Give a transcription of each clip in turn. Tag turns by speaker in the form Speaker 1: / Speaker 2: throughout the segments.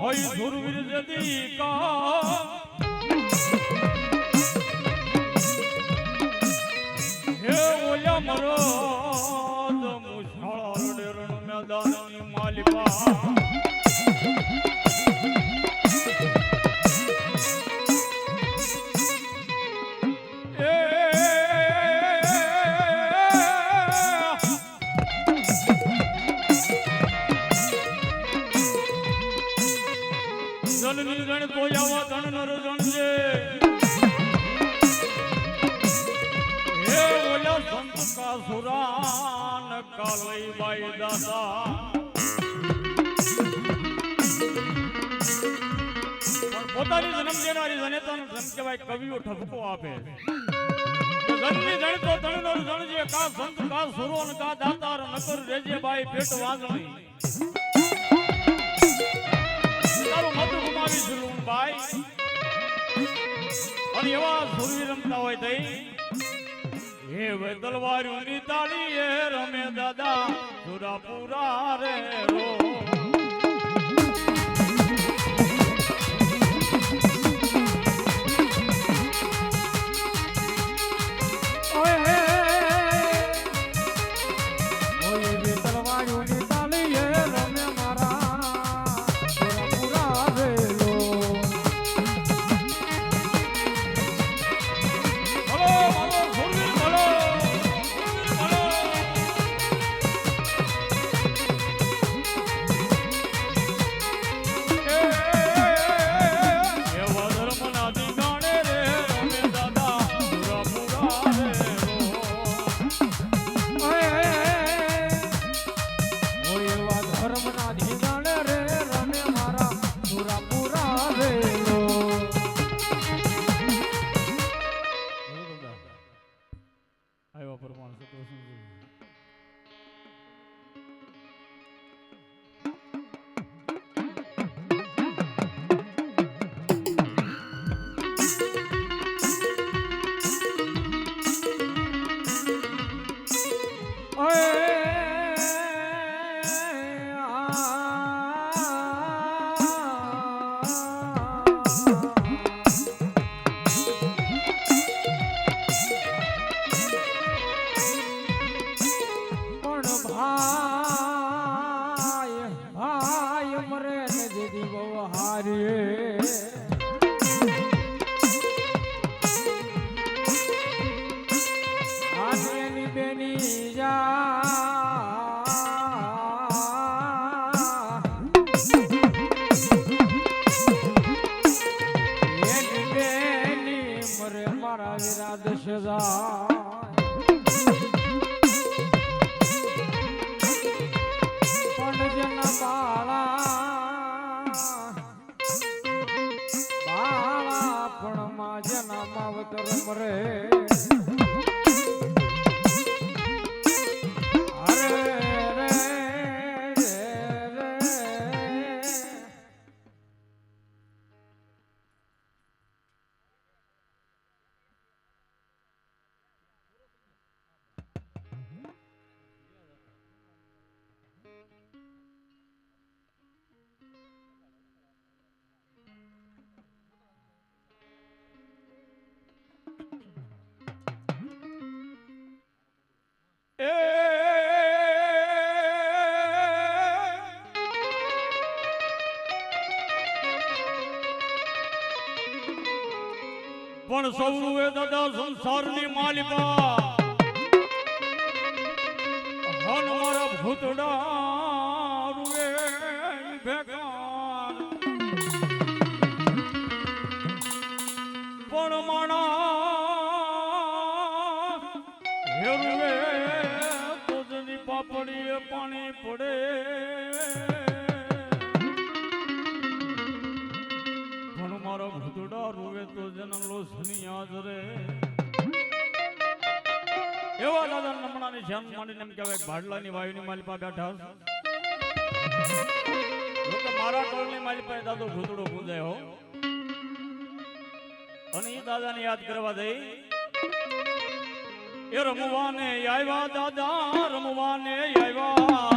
Speaker 1: હોય ધુરવીર જદી કા? હે ઓલા મરદ મુશાળા મેદાનની માલિકા. પોતાની જન્મ દેનારી જનેતાનો જન્મ કહેવાય કવિઓ ઠપકો આપે તો જનની જણ તો ધન નર જણજે કા સંત કા અને એવા સુરવી રમતા હોય તઈ હે વે તલવારોની તાળી રમે દાદા સુરાપુરા રે રો
Speaker 2: પણ પણ
Speaker 1: સૌએ દાદા સંસારની માલિકા. હન મારા ભૂતડા રૂવે તો જન્મ રે. એવા દાદા નમણાની ધ્યાન માંડીને એમ કહેવાય ભાડલાની વાયુની માલિપા બેઠા મારા ટોળની માલિપા દાદો પૂજાય હો. અને એ દાદાને યાદ કરવા દઈ. એ રમવાને આવ્યા દાદા, રમવાને આવ્યા.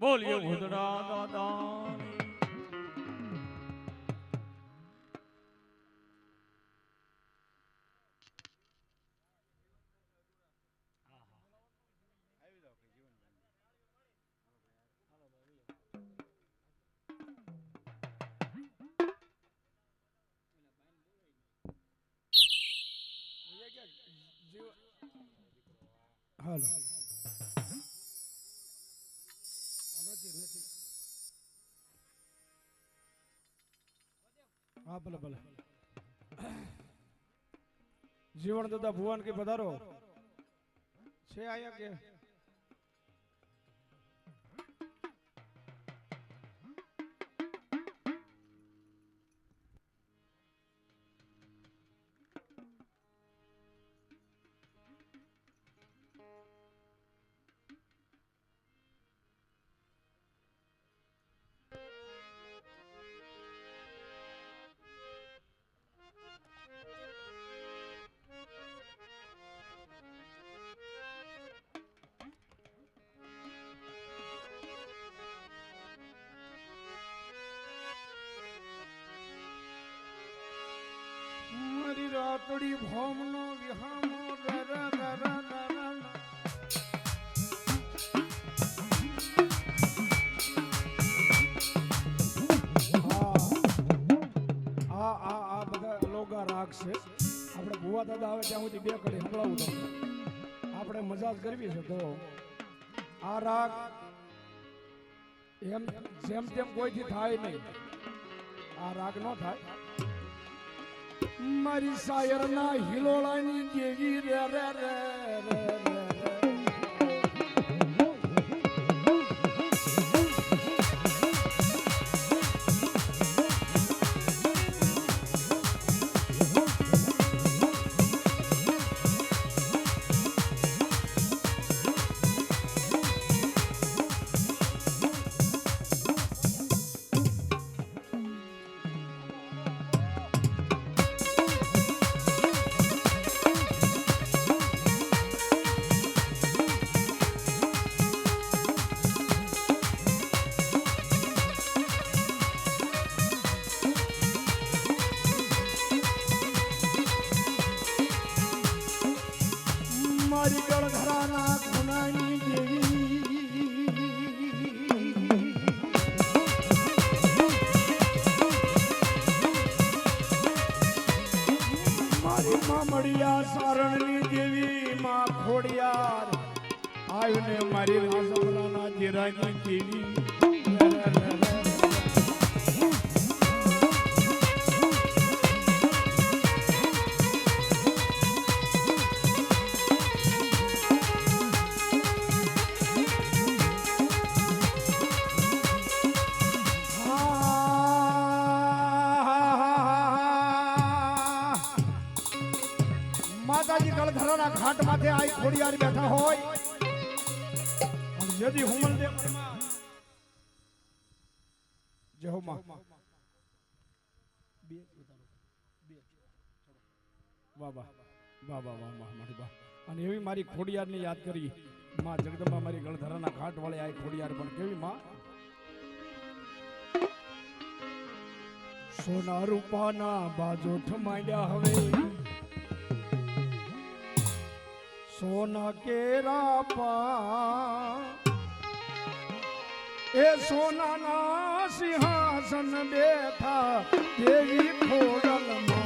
Speaker 1: બોલીએ ભૂતડા દાદા
Speaker 3: હાલો. ભલે ભલે. જીવન દાદા ભુવન કે પધારો. છે આયા કે? રાતડી ભોમનો વિહામો રાગ છે. આપણે ભુવા દાદા આવે ત્યાં સુધી બે કડી સંભળાવું આપણે મજાક કરવી છે તો. આ રાગ એમ, જેમ તેમ કોઈથી થાય નહીં. આ રાગ ન થાય. મારી શાયરના હિલોળાની દેવી રે રે રે રે. માતાજી ઘાટ માથે આઈ ખોડિયાર બેઠા હોય. અને હુમલ દે જય હો માં વાહ વાહ. વાહ વાહ વાહ મારી વાહ. અને એવી મારી ખોડિયારને યાદ કરી. માં જગદંબા મારી ગળધરાના ઘાટ વાળે આઈ ખોડિયાર પણ કેવી માં? સોના રૂપાના બાજો ઠમાડ્યા હવે. સોના કેરા પા. એ સોનાના સિંહાસન બેઠા દેવી ખોડલમાં.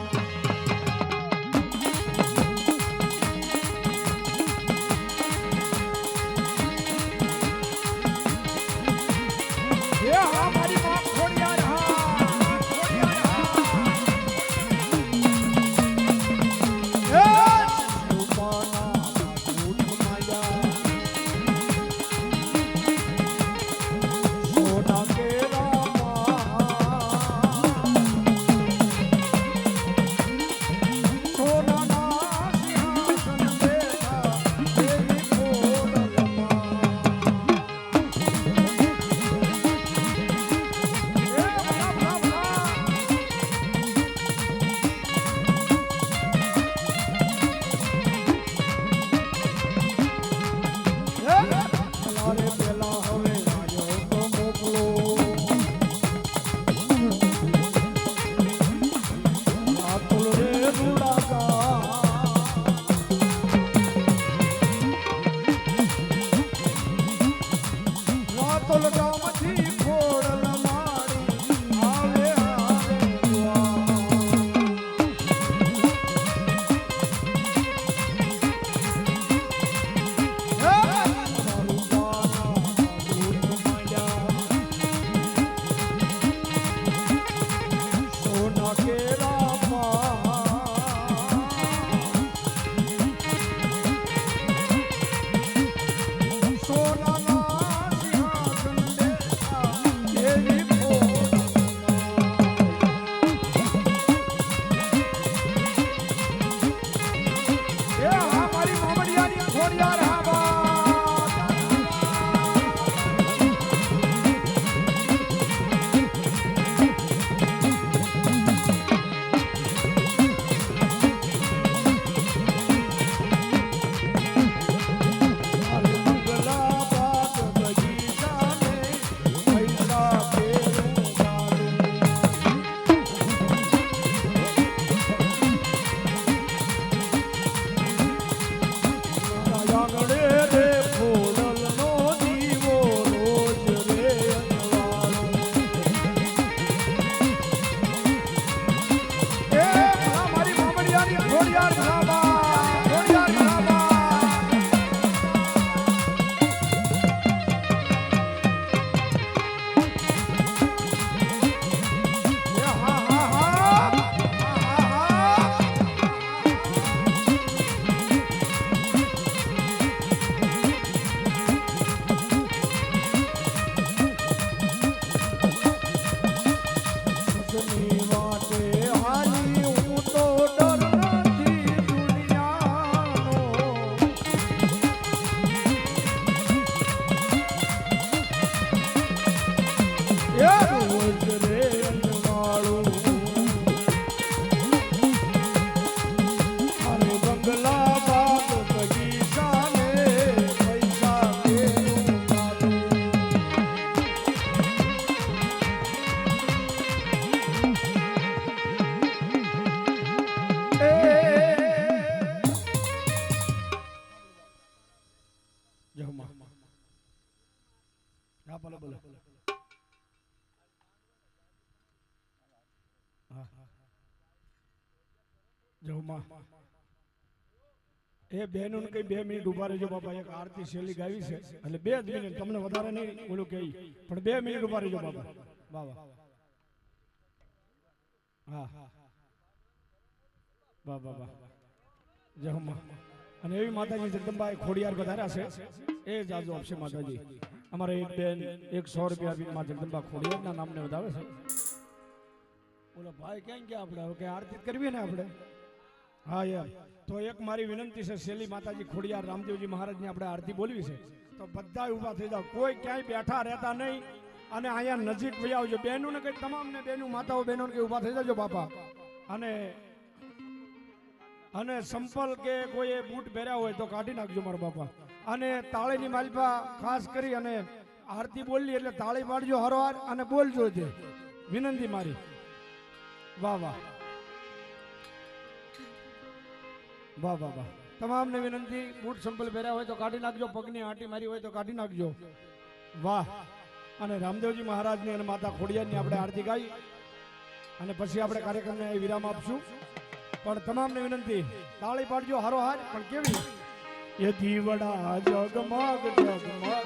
Speaker 3: એ બહેનો કઈ બે મિનિટ ઊભા રહેજો બાપા, એક આરતી શૈલી ગાવી છે. એટલે બે જ મિનિટ, તમને વધારે નહીં બોલું કહી, પણ બે મિનિટ ઊભા રહેજો બાપા. બાબા હા. વાહ વાહ વાહ. જય હમ અને એવી માતાજી જગદંબાએ ખોડિયાર વધાર્યા છે. એ જ આજો આપશે માતાજી. અમારે એક બેન, એક સો રૂપિયા આપીને માં જગદંબા ખોડિયારના નામને વધાવે છે. બોલો ભાઈ ક્યાં ગયા આપણે હવે કઈ આરતી કરવી ને આપણે હા, યાર. તો એક મારી વિનંતી છે, શેલી માતાજી, ખોડિયાર રામદેવજી મહારાજની આપણે આરતી બોલવી છે. તો બધા ઊભા થઈ જાવ કોઈ ક્યાંય બેઠા રહેતા નહીં અને અહીંયા નજીક વહી આવજો. બહેનું ને કઈ તમામ ને બહેનો, માતાઓ બહેનો કે ઊભા થઈ જાજો, બાપા. અને અને સંપલ કે કોઈ બૂટ પહેર્યા હોય તો કાઢી નાખજો મારા બાપા. અને તાળીની માલપા ખાસ કરી અને આરતી બોલી એટલે તાળી પાડજો હરવાર અને બોલજો જે. વિનંતી મારી. વાહ વાહ. વાહ વાહ વાહ. તમામને વિનંતી, બૂટ સંપલ પહેર્યા હોય તો કાઢી નાખજો, પગની આંટી મારી હોય તો કાઢી નાખજો. વાહ. અને રામદેવજી મહારાજની અને માતા ખોડિયાની આપણે આરતી ગાઈ. અને પછી આપણે કાર્યક્રમને વિરામ આપશું. પણ તમામને વિનંતી, તાળી પાડજો હારો હાર પણ કેવી? એ દીવડા જગમગ જગમગ.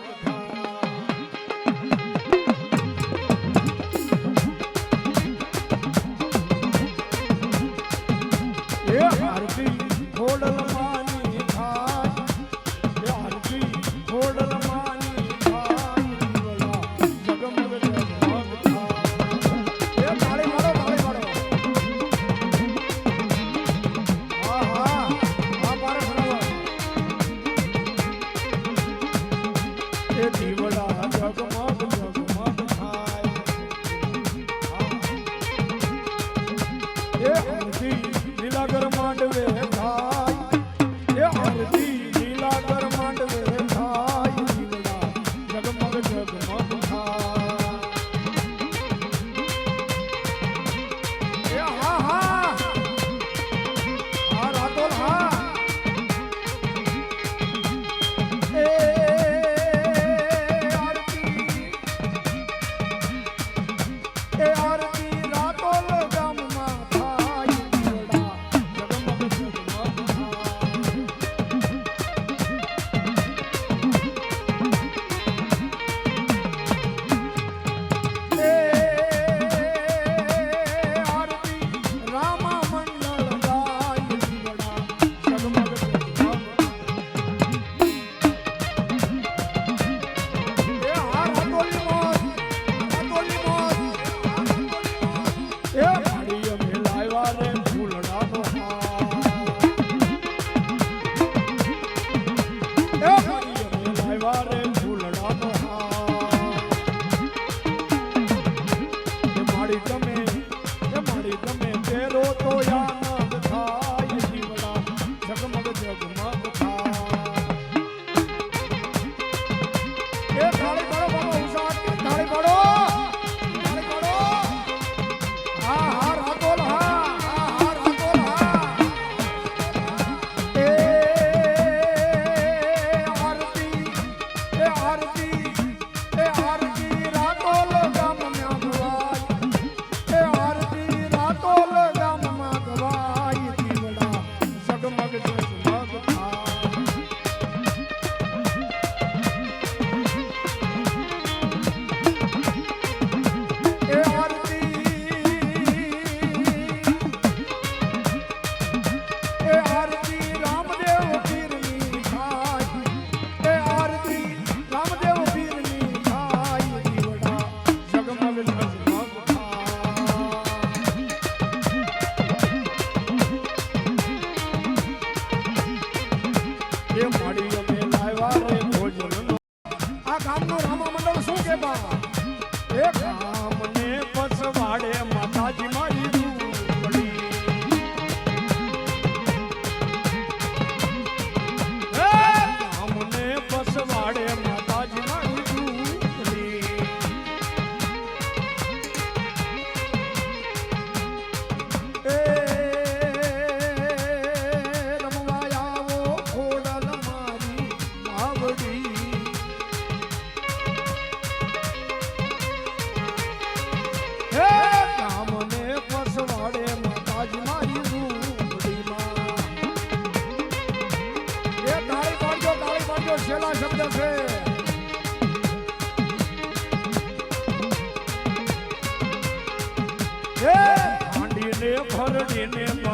Speaker 3: Yeah.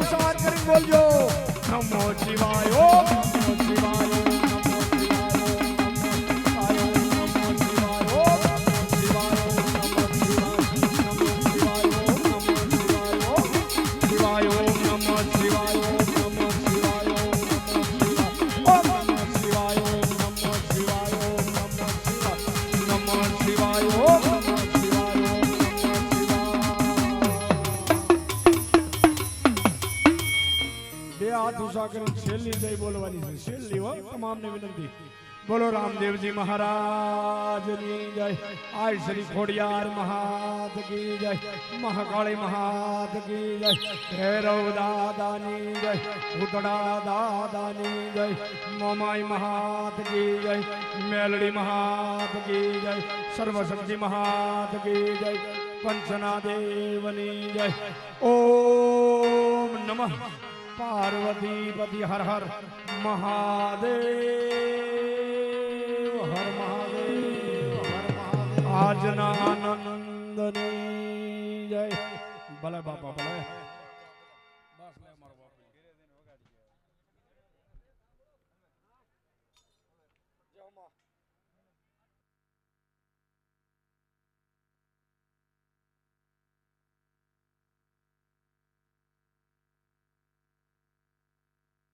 Speaker 3: ઉત્સાહ કરીને બોલજો. નમો શિવાય ઓમ નમો શિવાય. शिल्ली जय बोलवानी से शिल्ली वो तमाम ने विनती। बोलो रामदेव जी महाराज की जय। आय श्री खोडियार महाद की जय। महाकाली महाद की जय। भैरव दादा नी जय। उदड़ा दादा नी जय। मोमाई महाद की जय। मेलड़ी महाद की जय। सर्वशक्ति महाद की जय। पंचना देवनी जय। ओम नमः। પાર્વતી પતિ હર હર મહાદેવ હર મહાદેવ હર મહાદેવ. આજના આનંદ જય. ભલે બાપા, ભલે.